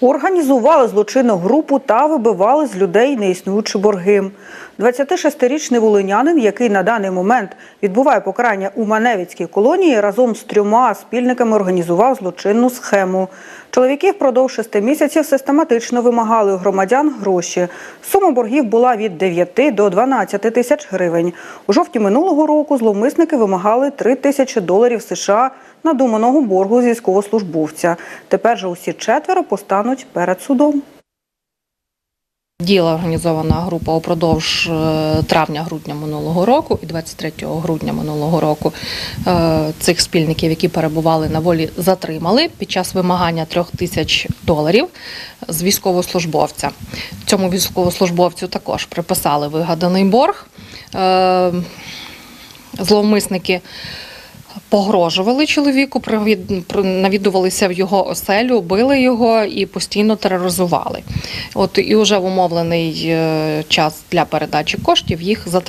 Організували злочинну групу та вибивали з людей неіснуючі борги. 26-річний волинянин, який на даний момент відбуває покарання у Маневицькій колонії, разом з трьома спільниками організував злочинну схему. Чоловіки впродовж шести місяців систематично вимагали у громадян гроші. Сума боргів була від 9 до 12 тисяч гривень. У жовтні минулого року зловмисники вимагали 3 тисячі доларів США надуманого боргу з військовослужбовця. Тепер же усі четверо постануть перед судом. Діла організована група упродовж е, травня-грудня минулого року і 23 грудня минулого року е, цих спільників, які перебували на волі, затримали під час вимагання трьох тисяч доларів з військовослужбовця. Цьому військовослужбовцю також приписали вигаданий борг. Е, Зловмисники погрожували чоловіку, навідувалися в його оселю, били його і постійно тероризували. От і вже в умовлений е, час для передачі коштів їх затримали.